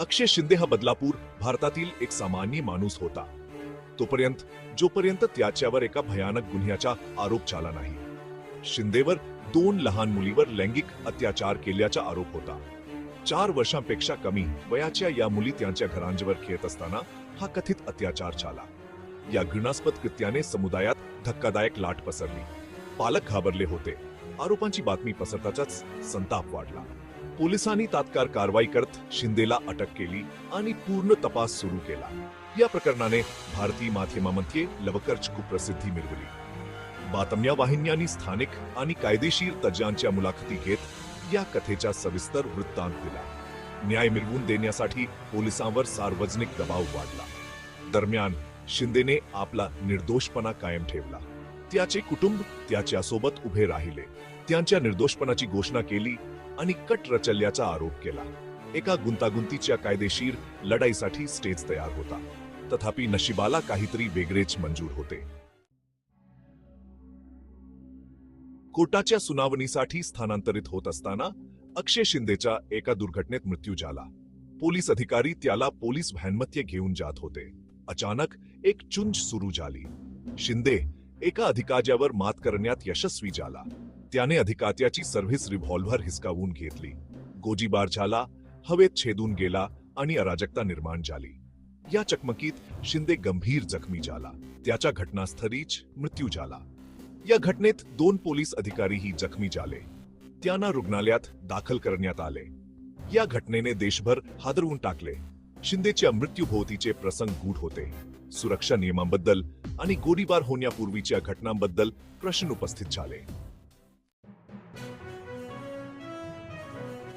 अक्षय शिंदे हा बदलापूर भारतातील एक सामान्य माणूस होता. तोपर्यंत जोपर्यंत त्याच्यावर एका भयानक गुन्ह्याचा आरोप झाला नाही. शिंदेवर दोन लहान मुलीवर लैंगिक अत्याचार केल्याचा आरोप होता. चार वर्षांपेक्षा कमी वयाच्या या मुली त्यांच्या घरांजवर खेळत असताना हा कथित अत्याचार झाला. या घृणास्पद कृत्याने समुदायात धक्कादायक लाट पसरली. पालक घाबरले होते. आरोपांची बातमी पसरताच संताप वाढला. पोलिसांनी तात्काळ कारवाई करत शिंदेला अटक केली आणि पूर्ण तपास सुरू केला. या प्रकरणाने भारतीय माध्यमामध्ये लवकरच कुप्रसिद्धी मिळवली. बातम्या वाहिन्यांनी स्थानिक आणि कायदेशीर तज्ज्ञांच्या मुलाखती घेत या कथेचा सविस्तर वृत्तांत दिला. न्याय मिळवून देण्यासाठी पोलिसांवर सार्वजनिक दबाव वाढला. दरम्यान शिंदेने आपला निर्दोषपणा कायम ठेवला. त्याचे कुटुंब त्याच्यासोबत उभे राहिले. त्यांच्या निर्दोषपणाची घोषणा केली आणि कट रचल्याचा आरोप केला. एका गुंतागुंतीच्या कायदेशीर लढाईसाठी स्टेज तयार होता. तथापि नशिबाला काहीतरी वेगळेच मंजूर होते. कोर्टाच्या सुनावणीसाठी स्थानांतरित होत असताना अक्षय शिंदेचा एका दुर्घटनेत मृत्यू झाला. पोलीस अधिकारी त्याला पोलीस व्हॅनमध्ये घेऊन जात होते. अचानक एक चुंज सुरू झाली. शिंदे एका अधिकाऱ्यावर मात करण्यात यशस्वी झाला. त्याने अधिकात्याची सर्व्हिस रिव्हॉल्व्हर हिसकावून घेतली. गोजीबार झाला हवेत छेदून गेला आणि अराजकता निर्माण झाली. या चकमकीत शिंदे गंभीर जखमी झाला. त्याच्या घटनास्थळीच मृत्यू झाला. या घटनेत दोन पोलीस अधिकारीही जखमी झाले. त्यांना रुग्णालयात दाखल करण्यात आले. या घटनेने देशभर हादरवून टाकले. शिंदेच्या मृत्यूभोवतीचे प्रसंग गूढ होते. सुरक्षा नियमांबद्दल आणि गोळीबार होण्यापूर्वीच्या घटनांबद्दल प्रश्न उपस्थित झाले.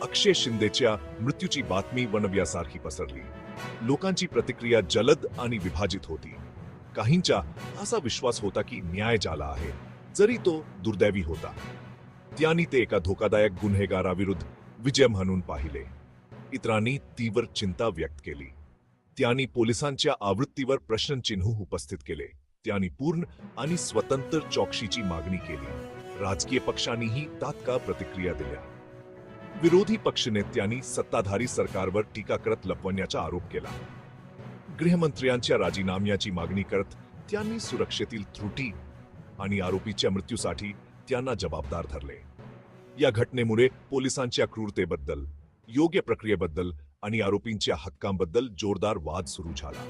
अक्षय शिंदेच्या मृत्यूची बातमी वनव्यासारखी पसरली. लोकांची प्रतिक्रिया जलद आणि विभाजित होती. काहींचा असा विश्वास होता की न्याय झाला आहे जरी तो दुर्दैवी होता. त्यांनी ते एका धोकादायक गुन्हेगाराविरुद्ध विजय म्हणून पाहिले. इतरांनी तीव्र चिंता व्यक्त केली. त्यांनी पोलिसांच्या आवृत्तीवर प्रश्नचिन्ह उपस्थित केले. त्यांनी पूर्ण आणि स्वतंत्र चौकशीची मागणी केली. राजकीय पक्षांनीही तात्काळ प्रतिक्रिया दिल्या. विरोधी पक्षनेत्यांनी सत्ताधारी सरकारवर टीका करत लपवण्याचा आरोप केला. गृहमंत्र्यांच्या राजीनाम्याची मागणी करत त्यांनी सुरक्षेतील त्रुटी आणि आरोपीच्या मृत्यूसाठी त्यांना जबाबदार धरले. या घटनेमुळे पोलिसांच्या क्रूरतेबद्दल योग्य प्रक्रियेबद्दल आणि आरोपींच्या हक्कांबद्दल जोरदार वाद सुरू झाला.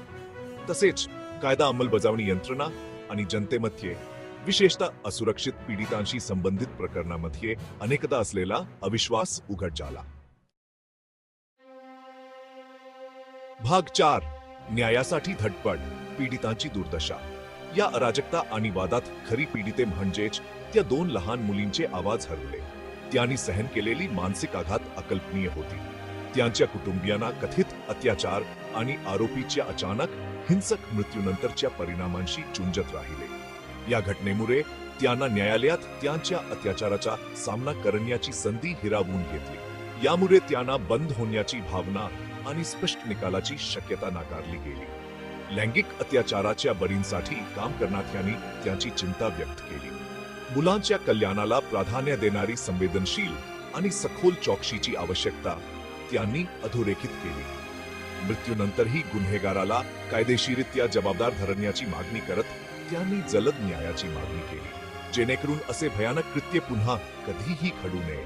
तसेच कायदा अंमलबजावणी यंत्रणा आणि जनतेमध्ये विशेषतः असुरक्षित पीडितांशी संबंधित प्रकरणामध्ये अनेकदा असलेला अविश्वास उघड झाला भाग चार. न्यायासाठी धडपड पीडितांची दुर्दशा. या अराजकता आणि वादात खरी पीडिते म्हणजेच त्या दोन लहान मुलींचे आवाज हरवले. त्यांनी सहन केलेली मानसिक आघात अकल्पनीय होती. त्यांच्या कुटुंबियांना कथित अत्याचार आणि आरोपीच्या अचानक हिंसक मृत्यूनंतरच्या परिणामांशी चुंजत राहिले. या घटनेमुळे त्यांना न्यायालयात त्यांच्या अत्याचाराचा सामना करण्याची संधी हिरावून घेतली. यामुळे त्यांना बंद होण्याची भावना आणि स्पष्ट निकालाची शक्यता नाकारली गेली. लैंगिक अत्याचाराच्या बळींसाठी काम करणाऱ्यांनी त्यांची चिंता व्यक्त केली. मुलांच्या कल्याणाला प्राधान्य देणारी संवेदनशील आणि सखोल चौकशीची आवश्यकता त्यांनी अधोरेखित केली. मृत्यूनंतरही गुन्हेगाराला कायदेशीरित्या जबाबदार धरण्याची मागणी करत त्यांनी जलद न्यायाची मागणी केली जेणेकरून असे भयानक कृत्य पुन्हा कधीही घडू नये.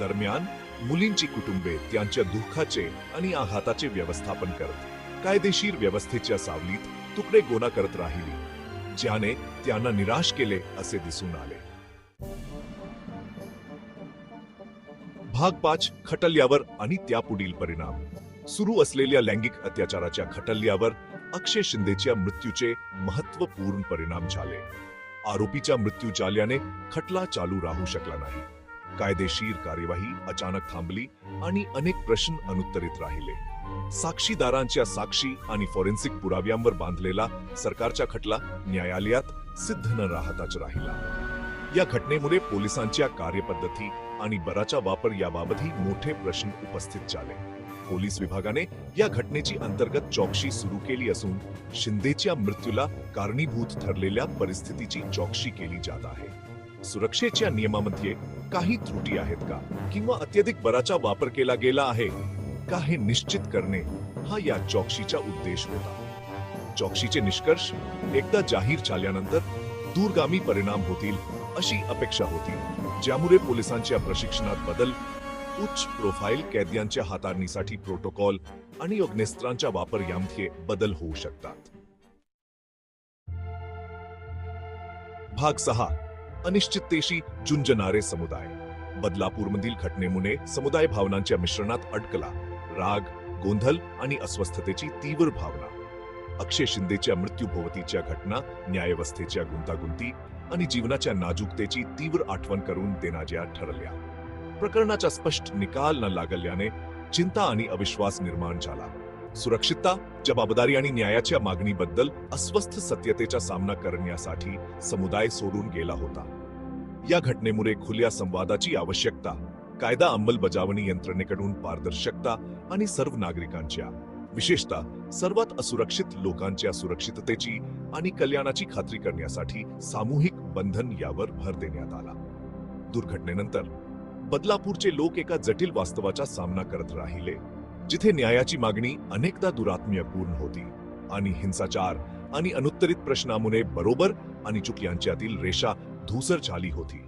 दरम्यान मुलींची कुटुंबे त्यांच्या दुःखाचे आणि आघाताचे व्यवस्थापन करत कायदेशीर व्यवस्थेच्या सावलीत तुकडे गोळा करत राहिली ज्याने त्यांना निराश केले असे दिसून आले. भाग पाच खटल्यावर आणि त्यापुढील परिणाम. सुरू असलेल्या लैंगिक अत्याचाराच्या खटल्यावर अक्षय शिंदेच्या मृत्यूचे महत्त्वपूर्ण परिणाम झाले. आरोपीचा मृत्यू झाल्याने खटला चालू राहू शकला नाही. कायदेशीर कार्यवाही अचानक थांबली आणि अनेक प्रश्न अनुत्तरित राहिले. साक्षीदारांच्या साक्षी आणि फॉरेन्सिक पुराव्यांवर बांधलेला सरकारचा खटला न्यायालयात सिद्ध न राहताच राहिला. या घटनेमुळे पोलिसांच्या कार्यपद्धती आणि बराचा वापर याबाबतही मोठे प्रश्न उपस्थित झाले. पोलीस विभागाने या घटनेची अंतर्गत चौकशी सुरू केली असून शिंदेच्या मृत्यूला कारणीभूत ठरलेल्या परिस्थितीची चौकशी केली जात आहे. सुरक्षेच्या नियमामध्ये काही त्रुटी आहेत का? किंवा अत्यधिक बराचा वापर केला गेला आहे का हे निश्चित करणे हा या चौकशीचा उद्देश होता. चौकशीचे निष्कर्ष एकदा जाहीर झाल्यानंतर दूरगामी परिणाम होतील अशी अपेक्षा होती ज्यामुळे पोलिसांच्या प्रशिक्षणात बदल उच्च प्रोफाईल कैद्यांच्या हाताळणीसाठी प्रोटोकॉल आणि अग्नेस्त्रांचा वापर यामध्ये बदल होऊ शकतात. भाग सहा. अनिश्चिततेशी झुंजणारे समुदाय. बदलापूरमधील घटनेमुळे समुदाय भावनांच्या मिश्रणात अडकला. राग गोंधळ आणि अस्वस्थतेची तीव्र भावना. अक्षय शिंदेच्या मृत्यूभोवतीच्या घटना न्यायव्यवस्थेच्या गुंतागुंती आणि जीवनाच्या नाजूकतेची तीव्र आठवण करून देणाऱ्या ठरल्या. प्रकरणाचा स्पष्ट निकाल न लागल्याने चिंता आणि अविश्वास निर्माण झाला. सुरक्षितता जबाबदारी आणि न्यायाच्या मागणीबद्दल अस्वस्थ सत्यतेचा सामना करण्यासाठी समुदाय सोडून गेला होता. या घटनेमुळे खुल्या संवादाची आवश्यकता कायदा अंमलबजावणी यंत्रणेकडून पारदर्शकता आणि सर्व नागरिकांच्या विशेषतः सर्वात असुरक्षित लोकांच्या सुरक्षिततेची आणि कल्याणाची खात्री करण्यासाठी सामूहिक बंधन यावर भर देण्यात आला. दुर्घटनेनंतर बदलापूरचे लोक एका जटिल वास्तवाचा सामना करत राहिले जिथे न्यायाची मागणी अनेकदा दुरात्म्यपूर्ण होती आणि हिंसाचार आणि अनुत्तरित प्रश्नामुळे बरोबर आणि चूक यांच्यातील रेषा धूसर झाली होती.